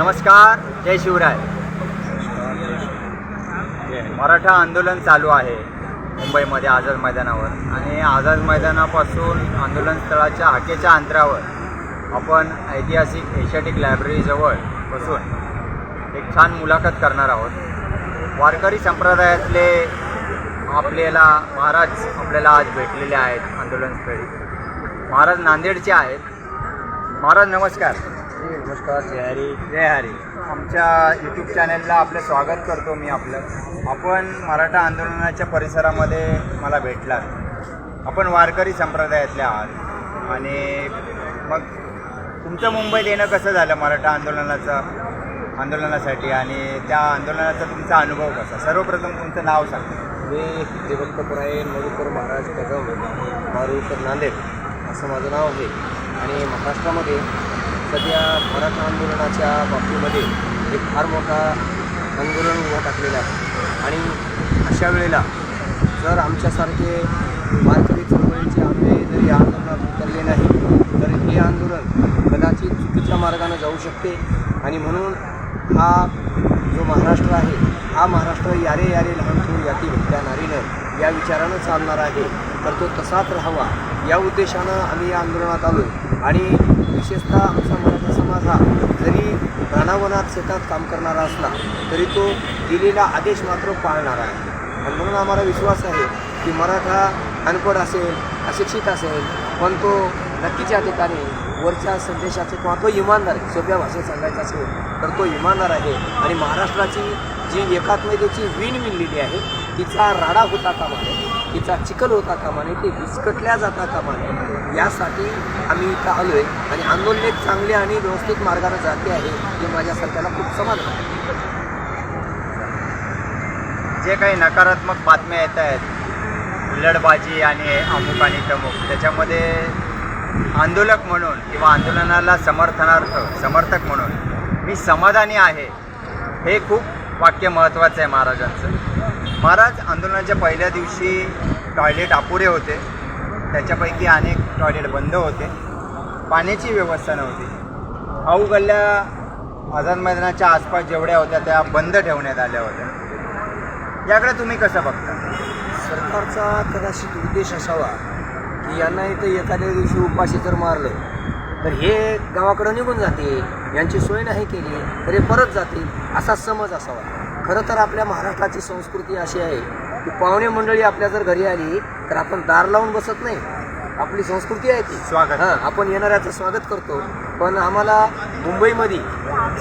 नमस्कार जय शिवराय. मराठा आंदोलन चालू आहे मुंबईमध्ये आझाद मैदानावर आणि आझाद मैदानापासून आंदोलन स्थळाच्या हाकेच्या अंतरावर आपण ऐतिहासिक एशियाटिक लायब्ररीजवळ बसून एक छान मुलाखत करणार आहोत. वारकरी संप्रदायातले आपल्याला महाराज आपल्याला आज भेटलेले आहेत आंदोलनस्थळी महाराज नांदेडचे आहेत. महाराज नमस्कार. नमस्कार जय हरी. जय हरी. आमच्या यूट्यूब चॅनलला आपलं स्वागत करतो मी आपलं. आपण मराठा आंदोलनाच्या परिसरामध्ये मला भेटला आपण वारकरी संप्रदायातले आहात. आणि मग तुमचं मुंबईत येणं कसं झालं मराठा आंदोलनाचं आंदोलनासाठी? आणि त्या आंदोलनाचा तुमचा अनुभव कसा? सर्वप्रथम तुमचं नाव सांगा. मी देवंतपुराय मधुकर महाराज कदम मारुकर नांदेड असं माझं नाव आहे. आणि महाराष्ट्रामध्ये सध्या मराठा आंदोलनाच्या बाबतीमध्ये एक फार मोठा आंदोलन उभा टाकलेलं आहे. आणि अशा वेळेला जर आमच्यासारखे वारकरी चळवळीचे आंबे जर या आंदोलनात उतरले नाही तर हे आंदोलन कदाचित चुकीच्या मार्गाने जाऊ शकते. आणि म्हणून हा जो महाराष्ट्र आहे हा महाराष्ट्र यारे यारे लहान थोर याती त्या नारीनं. या विचारानं चालणार आहे. तर तो तसाच राहावा. या उद्देशानं आम्ही या आंदोलनात आलो आणि विशेषतः आमचा मराठा समाज हा जरी रानावनात शेतात काम करणारा असला तरी तो दिलेला आदेश मात्र पाळणारा आहे. आणि म्हणून आम्हाला विश्वास आहे की मराठा अनपड असेल अशिक्षित असेल पण तो नक्कीच या ठिकाणी वरच्या संदेशाचे किंवा तो इमानदार आहे सोप्या भाषेत सांगायचं असेल तर तो इमानदार आहे. आणि महाराष्ट्राची जी एकात्मतेची वीण विणलेली आहे तिचा राडा होता कामा नये तिचा चिखल होता कामा नये ते विस्कटल्या जाता कामा नये यासाठी आम्ही इथं आलो आहे आणि आंदोलन एक चांगले आणि व्यवस्थित मार्गाने जाते आहे हे माझ्या सरकारला खूप समाधान आहे. जे काही नकारात्मक बातम्या येत आहेत उल्लडबाजी आणि अमुक आणि तमुक त्याच्यामध्ये आंदोलक म्हणून किंवा आंदोलनाला समर्थनार्थ समर्थक म्हणून मी समाधानी आहे हे खूप वाक्य महत्त्वाचं आहे महाराजांचं. महाराज आंदोलनाच्या पहिल्या दिवशी टॉयलेट अपुरे होते. त्याच्यापैकी अनेक टॉयलेट बंद होते. पाण्याची व्यवस्था नव्हती. हाऊ गल्ल्या आझाद मैदानाच्या आसपास जेवढ्या होत्या त्या बंद ठेवण्यात आल्या होत्या. याकडे तुम्ही कसं बघता? सरकारचा कदाचित उद्देश असावा. यांना इथं एखाद्या दिवशी उपाशी जर मारलं तर हे गावाकडं निघून जाते. यांची सोय नाही केली तर हे परत जातील असा समज असावा. खरं तर आपल्या महाराष्ट्राची संस्कृती अशी आहे की पाहुणे मंडळी आपल्या जर घरी आली तर आपण दार लावून बसत नाही. आपली संस्कृती आहे ती. स्वागत. हां आपण येणाऱ्याचं स्वागत करतो. पण आम्हाला मुंबईमध्ये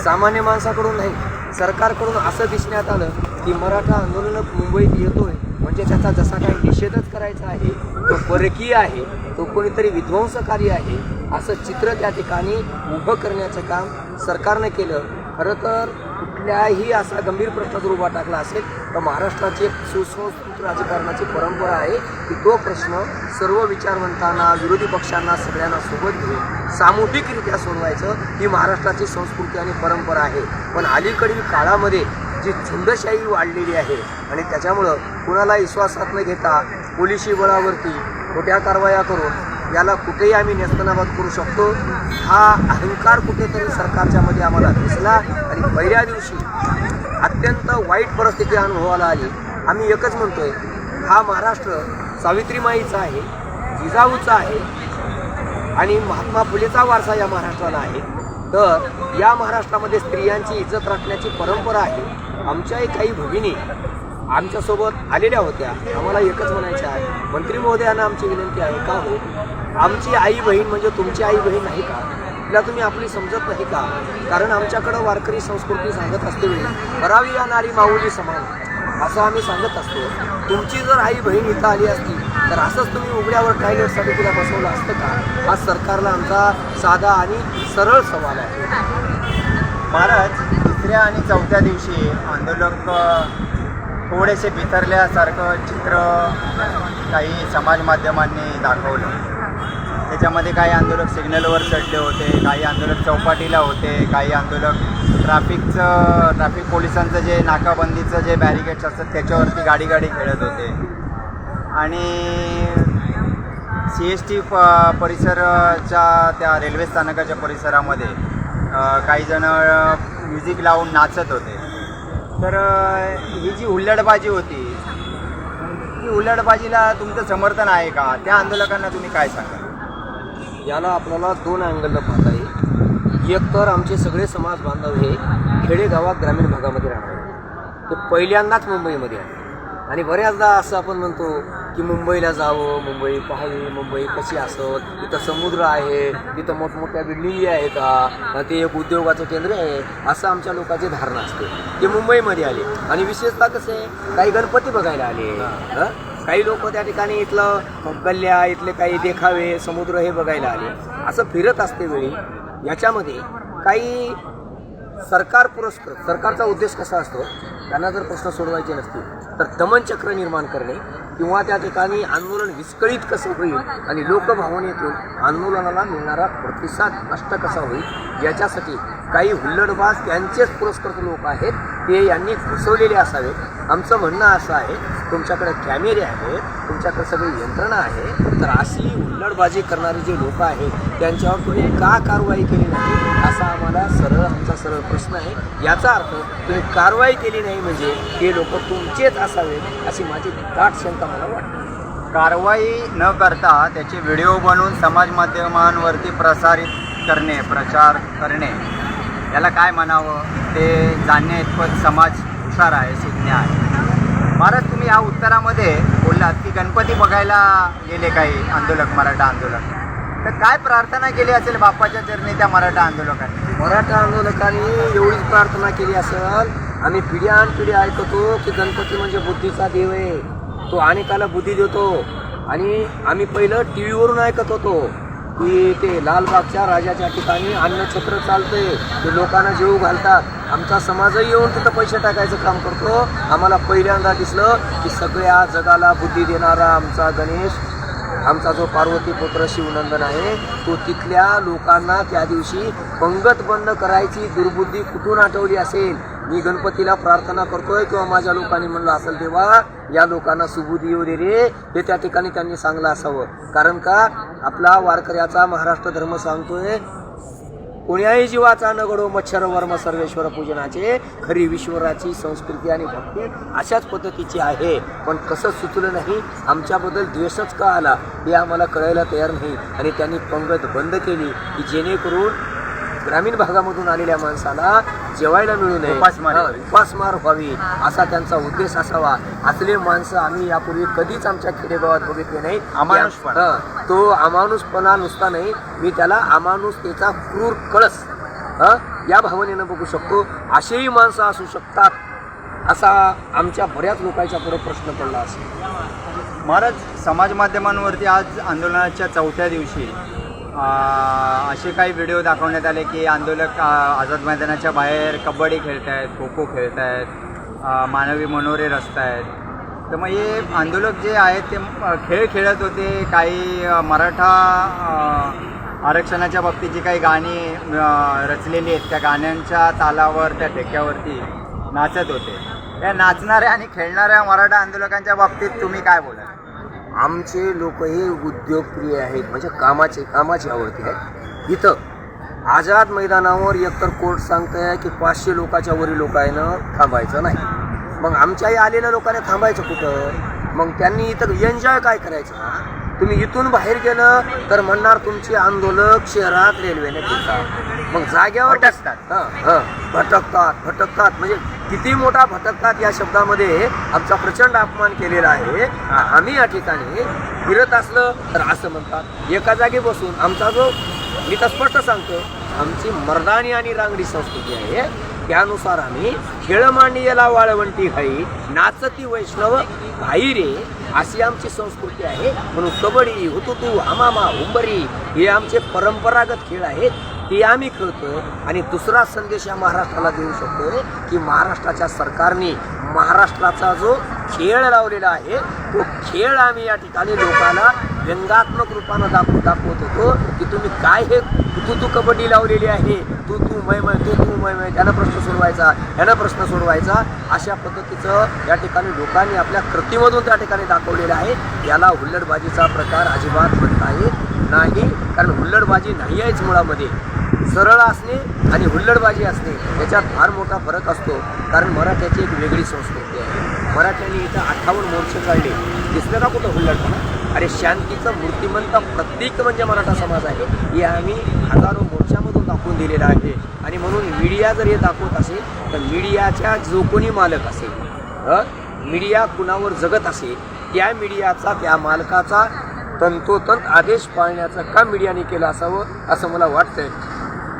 सामान्य माणसाकडून नाही सरकारकडून असं दिसण्यात आलं की मराठा आंदोलन मुंबईत येतोय म्हणजे त्याचा जसा काही निषेधच करायचा आहे तो परकीय आहे तो कोणीतरी विध्वंसकारी आहे असं चित्र त्या ठिकाणी उभं करण्याचं काम सरकारनं केलं. खरं तर कुठल्याही असा गंभीर प्रश्न जर उभा टाकला असेल तर महाराष्ट्राची एक सुसंस्कृत राजकारणाची परंपरा आहे की तो प्रश्न सर्व विचारवंतांना विरोधी पक्षांना सगळ्यांना सोबत घेऊन सामूहिकरित्या सोडवायचं ही महाराष्ट्राची संस्कृती आणि परंपरा आहे. पण अलीकडील काळामध्ये जी झुंडशाही वाढलेली आहे आणि त्याच्यामुळं कुणाला विश्वासात न घेता पोलिसी बळावरती खोट्या कारवाया करून याला कुठेही आम्ही नेस्तनाबाद करू शकतो. हा अहंकार कुठेतरी सरकारच्या मध्ये आम्हाला दिसला आणि पहिल्या दिवशी अत्यंत वाईट परिस्थिती अनुभवाला आली. आम्ही एकच म्हणतोय हा महाराष्ट्र सावित्रीमाईचा आहे जिजाऊचा आहे आणि महात्मा फुलेचा वारसा या महाराष्ट्राला आहे. तर या महाराष्ट्रामध्ये स्त्रियांची इज्जत राखण्याची परंपरा आहे. आमच्याही काही भगिनी आमच्यासोबत आलेल्या होत्या. आम्हाला एकच म्हणायचं आहे. मंत्री महोदयांना आमची विनंती आहे का हो? आमची आई बहीण म्हणजे तुमची आई बहीण नाही का? तिला तुम्ही आपली समजत नाही का? कारण आमच्याकडं वारकरी संस्कृती सांगत असते. करावी या नारी माऊली समान. असं आम्ही सांगत असतो. तुमची जर आई बहीण इथं आली असती तर असंच तुम्ही उघड्यावर टायलेटसाठी तिला बसवलं असतं का? हा सरकारला आमचा साधा आणि सरळ सवाल आहे. महाराज तिसऱ्या आणि चौथ्या दिवशी आंदोलक थोडेसे बिथरल्यासारखं चित्र काही समाज माध्यमांनी दाखवलं. त्याच्यामध्ये काही आंदोलक सिग्नलवर चढले होते काही आंदोलक चौपाटीला होते काही आंदोलक ट्रॅफिकचं ट्रॅफिक पोलिसांचं जे नाकाबंदीचं जे बॅरिकेड्स असतात त्याच्यावरती गाडी गाडी खेळत होते. आणि सी एस टी प परिसराच्या त्या रेल्वे स्थानकाच्या परिसरामध्ये अ, काही जण म्युझिक लावून नाचत होते. तर ही जी हुल्लडबाजी होती ही हुल्लडबाजीला तुमचं समर्थन आहे का? त्या आंदोलकांना तुम्ही काय सांगाल? याला आपल्याला दोन अँगलला पाहता येईल. एक तर आमचे सगळे समाज बांधव हे खेडेगावात ग्रामीण भागामध्ये राहणार ते पहिल्यांदाच मुंबईमध्ये आहे आणि बऱ्याचदा असं आपण म्हणतो की मुंबईला जावं मुंबई पाहावी मुंबई कशी असत इथं समुद्र आहे तिथं मोठमोठ्या बिल्डिंगी आहेत का ते एक उद्योगाचं केंद्र आहे असं आमच्या लोकांची धारणा असते. ते मुंबईमध्ये आले. आणि विशेषतः कसं आहे काही गणपती बघायला आले? काही लोक त्या ठिकाणी इथलं गल्ल्या इथले काही देखावे समुद्र हे बघायला आले. असं फिरत असते वेळी. याच्यामध्ये काही सरकार पुरस्कृत सरकारचा उद्देश कसा असतो? त्यांना जर प्रश्न सोडवायचे नसतील तर दमनचक्र निर्माण करणे किंवा त्या ठिकाणी आंदोलन विस्कळीत कसं होईल आणि लोकभावनेतून आंदोलनाला मिळणारा प्रतिसाद नष्ट कसा होईल याच्यासाठी काही हुल्लडबाज त्यांचेच पुरस्कृत लोक आहेत. ते यांनी घुसवलेले असावे. आमचं म्हणणं असं आहे तुमच्याकडे कॅमेरे आहेत तुमच्याकडे सगळी यंत्रणा आहे तर अशी हुल्लडबाजी करणारे जे लोक आहेत त्यांच्यावर तुम्ही का कारवाई केली नाही? असा आम्हाला सरळ आमचा सरळ प्रश्न आहे. याचा अर्थ तुम्ही कारवाई केली नाही म्हणजे हे लोक तुमचेच असावेत अशी माझी दाट शंका मला वाटते. कारवाई न करता त्याचे व्हिडिओ बनवून समाज माध्यमांवरती प्रसारित करणे प्रचार करणे. याला काय म्हणावं? ते जाणणे इतपत समाज हुशार आहे सुज्ञ आहे. महाराज तुम्ही या उत्तरामध्ये बोललात की गणपती बघायला गेले काही आंदोलक मराठा आंदोलक. तर काय प्रार्थना केली असेल बाप्पाच्या चरणी त्या मराठा आंदोलकांनी? मराठा आंदोलकांनी एवढीच प्रार्थना केली असेल आम्ही पिढ्यान पिढ्या ऐकतो की गणपती म्हणजे बुद्धीचा देव आहे. तो अनेकाला बुद्धी देतो आणि आम्ही पहिलं टी व्हीवरून ऐकत होतो. की ते लालबागच्या राजाच्या ठिकाणी अन्नछत्र चालतंय. ते लोकांना जीव घालतात. आमचा समाजही येऊन तिथं पैसे टाकायचं काम करतो. आम्हाला पहिल्यांदा दिसलं की सगळ्या जगाला बुद्धी देणारा आमचा गणेश आमचा जो पार्वती पुत्र शिवनंदन आहे तो तिथल्या लोकांना त्या दिवशी पंगत बंद करायची दुर्बुद्धी कुठून आठवली असेल? मी गणपतीला प्रार्थना करतोय किंवा माझ्या लोकांनी म्हणलं असेल तेव्हा या लोकांना सुबुद्धी येऊ दे रे. हे त्या ठिकाणी त्यांनी सांगलं असावं. कारण का? आपला वारकऱ्याचा महाराष्ट्र धर्म सांगतोय कोण्याही जीवाचा नगडो मच्छर वर्म सर्वेश्वर पूजनाचे खरी विश्वराची संस्कृती आणि भक्ती अशाच पद्धतीची आहे. पण कसं सुचलं नाही? आमच्याबद्दल द्वेषच का आला? हे आम्हाला कळायला तयार नाही. आणि त्यांनी पंगत बंद केली की जेणेकरून ग्रामीण भागामधून आलेल्या माणसाला जेवायला मिळू नये. उपासमार. व्हावी असा त्यांचा उद्देश असावा. असले माणसं आम्ही यापूर्वी कधीच आमच्या खेडेगावात बघितले नाही. तो अमानुषपणा नुसता नाही. मी त्याला अमानुषतेचा क्रूर कळस या भावनेनं बघू शकतो. असेही माणसं असू शकतात असा आमच्या बऱ्याच लोकांच्या पुढे प्रश्न पडला असेल. महाराज समाज माध्यमांवरती आज आंदोलनाच्या चौथ्या दिवशी असे काही व्हिडिओ दाखवण्यात आले की आंदोलक आझाद मैदानाच्या बाहेर कबड्डी खेळत आहेत खो खो खेळत आहेत मानवी मनोरे रचत आहेत तर मग हे आंदोलक जे आहेत ते खेळ खेळत होते काही मराठा आरक्षणाच्या बाबतीत जी काही गाणी रचलेली आहेत. त्या गाण्यांच्या तालावर त्या ठेक्यावरती नाचत होते. या नाचणाऱ्या आणि खेळणाऱ्या मराठा आंदोलकांच्या बाबतीत तुम्ही काय बोला आमचे लोक हे उद्योगप्रिय आहेत म्हणजे कामाचे कामाची आवडती आहेत. इथं आझाद मैदानावर एकतर कोर्ट सांगतंय की पाचशे लोकांच्या वरील लोकांनं थांबायचं नाही. मग आमच्याही आलेल्या लोकांना थांबायचं कुठं? मग त्यांनी इथं एन्जॉय काय करायचं? तुम्ही इथून बाहेर गेलं तर म्हणणार तुमचे आंदोलक शहरात रेल्वेने मग जाग्यावर भटकतात. हां हां. भटकतात भटकतात. म्हणजे किती मोठा भटकतात या शब्दामध्ये आमचा प्रचंड अपमान केलेला आहे. आम्ही या ठिकाणी फिरत असलं तर असं म्हणतात. एका जागी बसून आमचा जो मी तर स्पष्ट सांगतो आमची मर्दानी आणि रांगडी संस्कृती आहे. त्यानुसार आम्ही खेळमांडियला वाळवंटी घाई नाचती वैष्णव भाई रे अशी आमची संस्कृती आहे. म्हणून कबड्डी हुतुतू हमामा हुंबरी हे आमचे परंपरागत खेळ आहेत. ते आम्ही खेळतो आणि दुसरा संदेश या महाराष्ट्राला देऊ शकतो की महाराष्ट्राच्या सरकारने महाराष्ट्राचा जो खेळ लावलेला आहे तो खेळ आम्ही या ठिकाणी लोकांना व्यंगात्मक रूपानं दाखव दाखवत होतो की तुम्ही काय हे तू तू कबड्डी लावलेली आहे. तू तू मय मय तू तू मै मय त्यानं प्रश्न सोडवायचा ह्यानं प्रश्न सोडवायचा. अशा पद्धतीचं या ठिकाणी लोकांनी आपल्या कृतीमधून त्या ठिकाणी दाखवलेलं आहे. याला हुल्लडबाजीचा प्रकार अजिबात म्हणता येत नाही. कारण हुल्लडबाजी नाही आहेच मुळामध्ये. सरळ असणे आणि हुल्लडबाजी असणे याच्यात फार मोठा फरक असतो. कारण मराठ्याची एक वेगळी संस्कृती आहे. मराठ्यांनी इथं अठ्ठावन्न मोर्चे काढले. दिसलं का कुठं हुल्लडपणा अरे शांतीचं मूर्तिमंत प्रत्येक म्हणजे मराठा समाज आहे. हे आम्ही हजारो मोर्चामधून दाखवून दिलेलं आहे. आणि म्हणून मीडिया जर हे दाखवत असेल तर मीडियाच्या जो कोणी मालक असेल मीडिया कुणावर जगत असेल त्या मीडियाचा त्या मालकाचा तंतोतंत आदेश पाळण्याचं काम मीडियाने केलं असावं असं मला वाटतंय.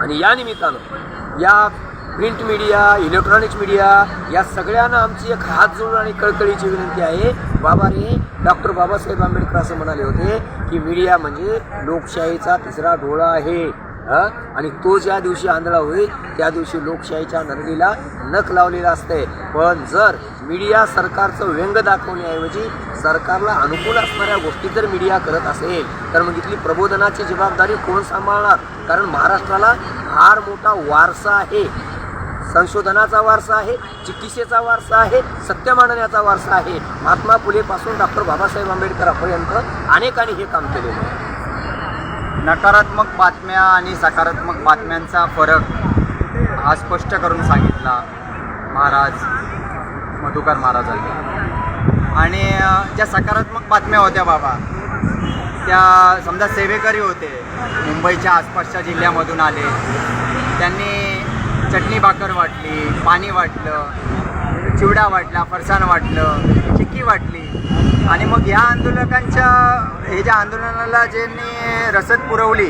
आणि या निमित्तानं या प्रिंट मीडिया इलेक्ट्रॉनिक्स मीडिया या सगळ्यांना आमची एक हात जोडून आणि कळकळीची विनंती आहे. बाबा रे डॉक्टर बाबासाहेब आंबेडकर असं म्हणाले होते की मीडिया म्हणजे लोकशाहीचा तिसरा डोळा आहे. आणि तो ज्या दिवशी आंधळा होईल त्या दिवशी लोकशाहीच्या नरडीला नख लावलेला असते पण जर मीडिया सरकारचं व्यंग दाखवण्याऐवजी सरकारला अनुकूल असणाऱ्या गोष्टी जर मीडिया करत असेल तर मग इथली प्रबोधनाची जबाबदारी कोण सांभाळणार? कारण महाराष्ट्राला फार मोठा वारसा आहे. संशोधनाचा वारसा आहे चिकित्सेचा वारसा आहे सत्य मांडण्याचा वारसा आहे. महात्मा फुलेपासून डॉक्टर बाबासाहेब आंबेडकरांपर्यंत अनेकांनी हे काम केलेलं आहे. नकारात्मक बातम्या आणि सकारात्मक बातम्यांचा फरक हा स्पष्ट करून सांगितला महाराज मधुकर महाराजांनी. आणि ज्या सकारात्मक बातम्या होत्या बाबा त्या समजा सेवेकरी होते मुंबईच्या आसपासच्या जिल्ह्यामधून आले त्यांनी चटणी भाकर वाटली पाणी वाटलं चिवडा वाटला फरसाण वाटलं चिक्की वाटली. आणि मग या आंदोलकांच्या हे ज्या आंदोलनाला ज्यांनी रसद पुरवली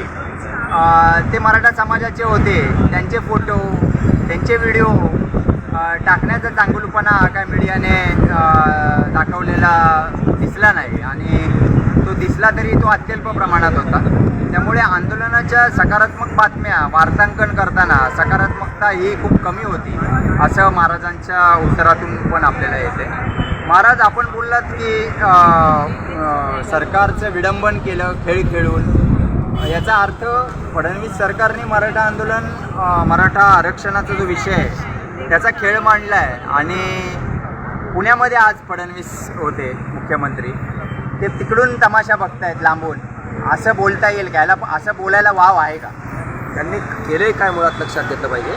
ते मराठा समाजाचे होते. त्यांचे फोटो त्यांचे व्हिडिओ टाकण्याचा चांगुलपणा काय मीडियाने दाखवलेला दिसला नाही. आणि तो दिसला तरी तो अत्यल्प प्रमाणात होता. त्यामुळे आंदोलनाच्या सकारात्मक बातम्या वार्तांकन करताना सकारात्मकता ही खूप कमी होती असं महाराजांच्या उत्तरातून पण आपल्याला येते. महाराज आपण बोललात की सरकारचं विडंबन केलं खेळ खेळून. याचा अर्थ फडणवीस सरकारने मराठा आंदोलन मराठा आरक्षणाचा जो विषय आहे त्याचा खेळ मांडला आहे आणि पुण्यामध्ये आज फडणवीस होते मुख्यमंत्री. ते तिकडून तमाशा बघतायत लांबून. असं बोलता येईल का? याला असं बोलायला वाव आहे का? त्यांनी केलंय काय मुळात लक्षात घेतलं पाहिजे?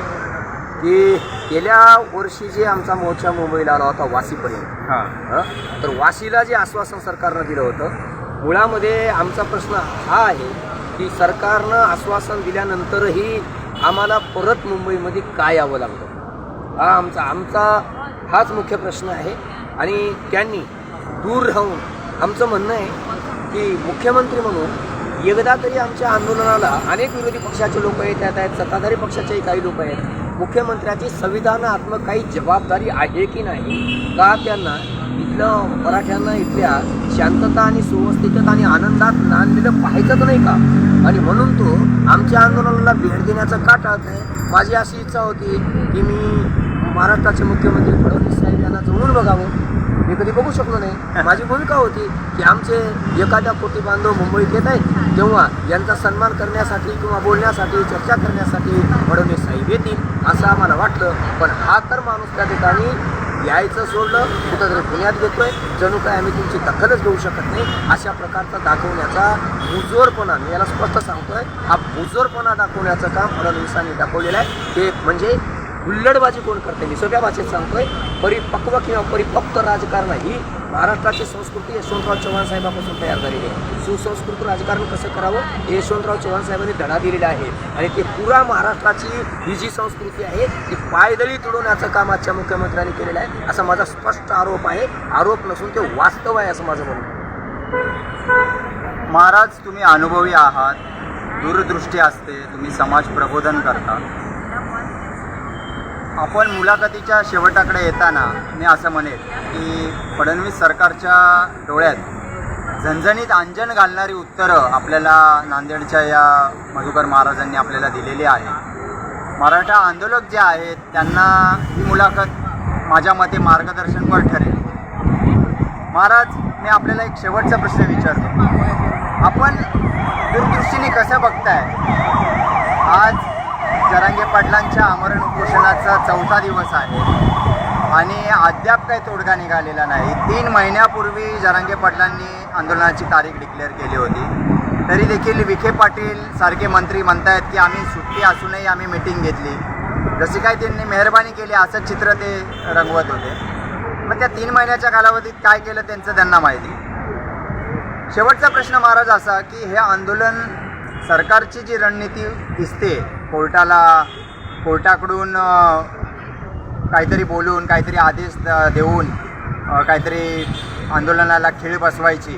की गेल्या वर्षी जे आमचा मोर्चा मुंबईला आला होता वाशीपर्यंत हां. हं? तर वाशीला जे आश्वासन सरकारनं दिलं होतं मुळामध्ये आमचा प्रश्न हा आहे की सरकारनं आश्वासन दिल्यानंतरही आम्हाला परत मुंबईमध्ये काय यावं लागलं हा आमचा आमचा हाच मुख्य प्रश्न आहे. आणि त्यांनी दूर राहून आमचं म्हणणं आहे की मुख्यमंत्री म्हणून एकदा तरी आमच्या आंदोलनाला अनेक विरोधी पक्षाचे लोक आहेत त्यात आहेत सत्ताधारी पक्षाचेही काही लोक आहेत. मुख्यमंत्र्याची संविधानात्मक काही जबाबदारी आहे की नाही? का त्यांना इथलं मराठ्यांना इथल्या शांतता आणि सुव्यवस्थितता आणि आनंदात नांदलेलं पाहायचंच नाही का? आणि म्हणून तो आमच्या आंदोलनाला भेट देण्याचं का टाळत आहे माझी अशी इच्छा होती की मी महाराष्ट्राचे मुख्यमंत्री फडणवीस साहेब यांना जवळून बघावं. मी कधी बघू शकलो नाही. माझी भूमिका होती की आमचे एखाद्या कोटी बांधव मुंबईत येत आहेत तेव्हा यांचा सन्मान करण्यासाठी किंवा बोलण्यासाठी चर्चा करण्यासाठी फडणवीस साहेब येतील असं आम्हाला वाटलं. पण हा तर माणूस त्या ठिकाणी यायचं सोडलं कुठंतरी पुण्यात घेतोय. जणू काय आम्ही तुमची दखलच घेऊ शकत नाही अशा प्रकारचा दाखवण्याचा बुजोरपणा मी याला स्पष्ट सांगतोय. हा बुजोरपणा दाखवण्याचं काम फडणवीसांनी दाखवलेलं आहे. ते म्हणजे हुल्लडबाजी कोण करते? मी सोप्या भाषेत सांगतोय परिपक्व किंवा परिपक्व राजकारण ही महाराष्ट्राची संस्कृती यशवंतराव चव्हाण साहेबापासून तयार झालेली आहे. सुसंस्कृत राजकारण कसं करावं? हे यशवंतराव चव्हाण साहेबांनी धडा दिलेला आहे. आणि ते पुरा महाराष्ट्राची ही जी संस्कृती आहे ती पायदळी तुडवण्याचं काम आजच्या मुख्यमंत्र्यांनी केलेलं आहे असा माझा स्पष्ट आरोप आहे. आरोप नसून ते वास्तव आहे असं माझं म्हणणं महाराज तुम्ही अनुभवी आहात दूरदृष्टी असते तुम्ही समाज प्रबोधन करता. आपण मुलाखतीच्या शेवटाकडे येताना मी असं म्हणेन की फडणवीस सरकारच्या डोळ्यात झणझणीत अंजन घालणारी उत्तरं आपल्याला नांदेडच्या या मधुकर महाराजांनी आपल्याला दिलेली आहे. मराठा आंदोलक जे आहेत त्यांना ही मुलाखत माझ्या मते मार्गदर्शनपर ठरेल. महाराज मी आपल्याला एक शेवटचा प्रश्न विचारतो. आपण दूरदृष्टीने कसं बघताय? आज जरांगे पाटलांच्या आमरण उपोषणाचा चौथा दिवस आहे. आणि अद्याप काही तोडगा निघालेला नाही. तीन महिन्यापूर्वी जरांगे पाटलांनी आंदोलनाची तारीख डिक्लेअर केली होती. तरी देखील विखे पाटील सारखे मंत्री म्हणतायत की आम्ही सुट्टी असूनही आम्ही मिटिंग घेतली. जशी काय त्यांनी मेहरबानी केली असं चित्र ते रंगवत होते. मग त्या तीन महिन्याच्या कालावधीत काय केलं त्यांचं त्यांना माहिती. शेवटचा प्रश्न महाराज असा की हे आंदोलन सरकारची जी रणनीती दिसते कोर्टाला कोर्टाकडून काहीतरी बोलून काहीतरी आदेश देऊन काहीतरी आंदोलनाला खिळ बसवायची.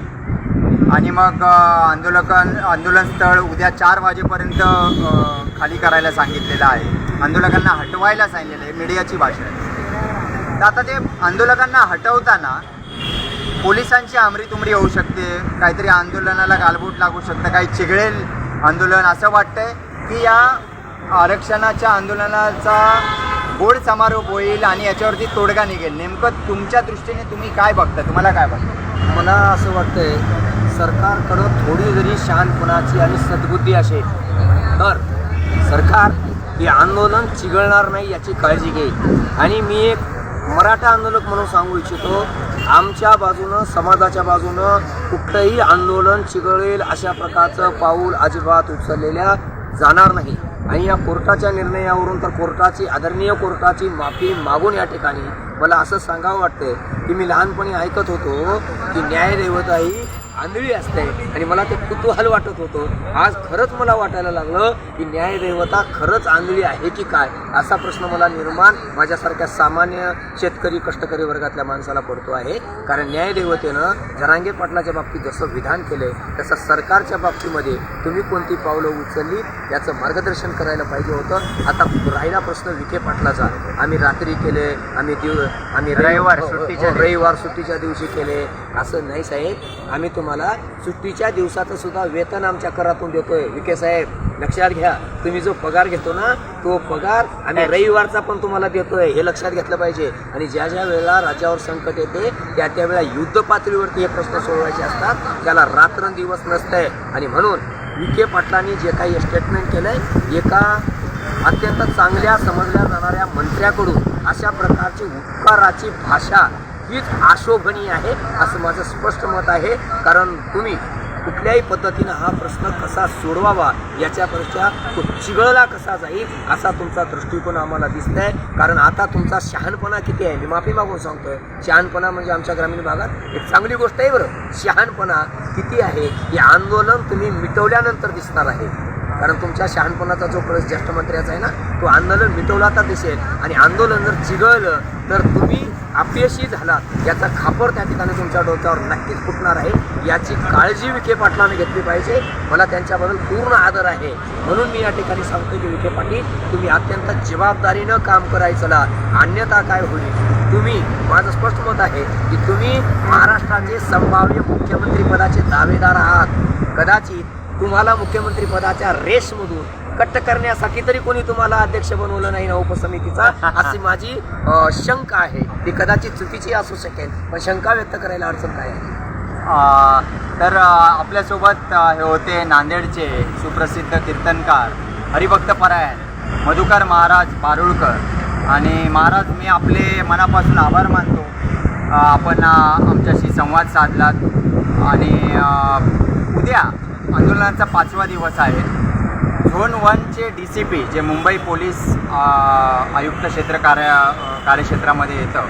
आणि मग आंदोलकन आंदोलन स्थळ उद्या चार वाजेपर्यंत खाली करायला सांगितलेलं आहे. आंदोलकांना हटवायला सांगितलेलं आहे मीडियाची भाषा तर आता ते आंदोलकांना हटवताना पोलिसांची आमरीतुमरी होऊ शकते काहीतरी आंदोलनाला गालबोट लागू शकतं काही चिघळेल आंदोलन असं वाटतंय की या आरक्षणाच्या आंदोलनाचा गोड समारोप होईल आणि याच्यावरती तोडगा निघेल. नेमकं तुमच्या दृष्टीने तुम्ही काय बघता? तुम्हाला काय बघता मला असं वाटतंय सरकारकडं थोडी जरी शहाणपणाची आणि सद्बुद्धी असेल तर सरकार हे आंदोलन चिघळणार नाही याची काळजी घेईल. आणि मी एक मराठा आंदोलक म्हणून सांगू इच्छितो आमच्या बाजूनं समाजाच्या बाजूनं कुठलंही आंदोलन चिघळेल अशा प्रकारचं पाऊल अजिबात उचललेल्या जाणार नाही. आणि या कोर्टाच्या निर्णयावरून तर कोर्टाची आदरणीय कोर्टाची माफी मागून या ठिकाणी मला असं सांगावं वाटतंय की मी लहानपणी ऐकत होतो की न्यायदेवता ही आंधळी असते. आणि मला ते कुतूहल वाटत होतं. आज खरंच मला वाटायला लागलं की न्यायदेवता खरंच आंधळी आहे की काय? असा प्रश्न मला निर्माण माझ्यासारख्या सामान्य शेतकरी कष्टकरी वर्गातल्या माणसाला पडतो आहे. कारण न्यायदेवतेनं जरांगे पाटलाच्या बाबतीत जसं विधान केलंय तसं सरकारच्या बाबतीमध्ये तुम्ही कोणती पावलं उचलली याचं मार्गदर्शन करायला पाहिजे होतं. आता राहिला प्रश्न विखे पाटलाचा. आम्ही रात्री केले आम्ही दिव आम्ही रविवार हो, हो, सुट्टीच्या हो. रविवार सुट्टीच्या दिवशी केले. असं नाही साहेब. आम्ही तुम्हाला सुट्टीच्या दिवसाचं सुद्धा वेतन आमच्या करातून देतोय. विखे साहेब लक्षात घ्या. तुम्ही जो पगार घेतो ना तो पगार आम्ही रविवारचा पण तुम्हाला देतोय. हे लक्षात घेतलं पाहिजे. आणि ज्या ज्या वेळेला राज्यावर संकट येते त्या त्या वेळेला युद्ध पातळीवरती हे प्रश्न सोडवायचे असतात. त्याला रात्रंदिवस नसतंय. आणि म्हणून विखे पाटलांनी जे काही स्टेटमेंट केलंय एका अत्यंत चांगल्या समजल्या जाणाऱ्या मंत्र्याकडून अशा प्रकारची उपकाराची भाषा हीच आशोभनीय आहे. असं माझं स्पष्ट मत आहे. कारण तुम्ही कुठल्याही पद्धतीनं हा प्रश्न कसा सोडवावा याच्यापेक्षा तो चिघळला कसा जाईल असा तुमचा दृष्टिकोन आम्हाला दिसत आहे कारण आता तुमचा शहाणपणा किती आहे? मी माफी मागून सांगतोय. शहाणपणा म्हणजे आमच्या ग्रामीण भागात एक चांगली गोष्ट आहे बरं. शहाणपणा किती आहे? हे आंदोलन तुम्ही मिटवल्यानंतर दिसणार आहे. कारण तुमच्या शहाणपणाचा जो प्रवेश ज्येष्ठ मंत्र्याचा आहे ना तो आंदोलन मिटवला तर दिसेल. आणि आंदोलन जर चिघळलं तर तुम्ही अपयशी झालात याचा खापर त्या ठिकाणी तुमच्या डोक्यावर नक्कीच फुटणार आहे. याची काळजी विखे पाटलाने घेतली पाहिजे. मला त्यांच्याबद्दल पूर्ण आदर आहे. म्हणून मी या ठिकाणी सांगतो की विखे पाटील तुम्ही अत्यंत जबाबदारीनं काम करायचं ला अन्यथा काय होईल? तुम्ही माझं स्पष्ट मत आहे की तुम्ही महाराष्ट्राचे संभाव्य मुख्यमंत्रीपदाचे दावेदार आहात. कदाचित तुम्हाला मुख्यमंत्रीपदाच्या रेसमधून कट्ट करण्यासाठी तरी कोणी तुम्हाला अध्यक्ष बनवलं नाही ना उपसमितीचा अशी माझी शंका आहे. ती कदाचित चुकीची असू शकेल पण शंका व्यक्त करायला अडचण काय आहे? तर आपल्यासोबत हे होते नांदेडचे सुप्रसिद्ध कीर्तनकार हरिभक्त परायण मधुकर महाराज पारुळकर आणि महाराज मी आपले मनापासून आभार मानतो. आपण आमच्याशी संवाद साधलात. आणि उद्या आंदोलनाचा पाचवा दिवस आहे. झोन वनचे डी सी पी जे मुंबई पोलीस आयुक्त क्षेत्र कार्य कार्यक्षेत्रामध्ये येतं.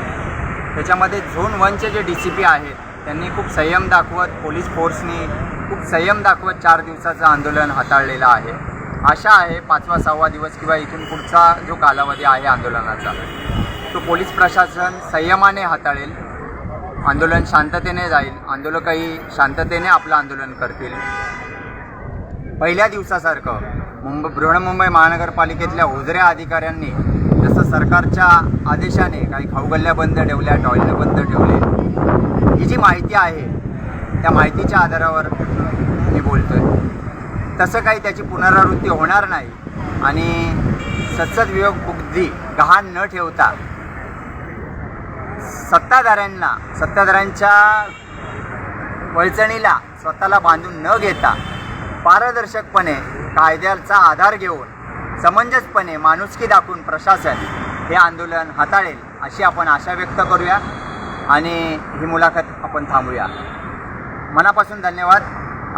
त्याच्यामध्ये झोन वनचे जे डी सी पी आहेत त्यांनी खूप संयम दाखवत पोलीस फोर्सनी खूप संयम दाखवत चार दिवसाचं आंदोलन हाताळलेलं आहे. आशा आहे पाचवा सहावा दिवस किंवा इथून पुढचा जो कालावधी आहे आंदोलनाचा तो पोलीस प्रशासन संयमाने हाताळेल आंदोलन शांततेने जाईल आंदोलकही शांततेने आपलं आंदोलन करतील. पहिल्या दिवसासारखं मुंबई बृहन्मुंबई महानगरपालिकेतल्या उजऱ्या अधिकाऱ्यांनी जसं सरकारच्या आदेशाने काही खाऊगल्ल्या बंद ठेवल्या टॉयलेट बंद ठेवले ही जी माहिती आहे त्या माहितीच्या आधारावर मी बोलतोय. तसं काही त्याची पुनरावृत्ती होणार नाही आणि सत्सद वियोग बुद्धी गहाण न ठेवता सत्ताधाऱ्यांना सत्ताधाऱ्यांच्या वळचणीला स्वतःला बांधून न घेता पारदर्शकपणे कायद्याचा आधार घेऊन समंजसपणे माणुसकी दाखवून प्रशासन हे आंदोलन हाताळेल अशी आपण आशा व्यक्त करूया आणि ही मुलाखत आपण थांबूया. मनापासून धन्यवाद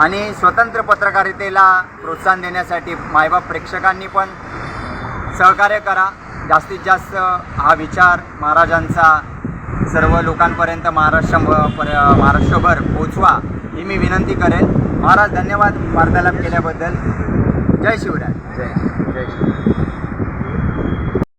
आणि स्वतंत्र पत्रकारितेला प्रोत्साहन देण्यासाठी मायबाप प्रेक्षकांनी पण सहकार्य करा. जास्तीत जास्त हा विचार महाराजांचा सर्व लोकांपर्यंत महाराष्ट्र पर महाराष्ट्रभर पोचवा ही मी विनंती करेन. महाराज धन्यवाद वार्तालाप केल्याबद्दल. जय शिवराय जय जय शिवराय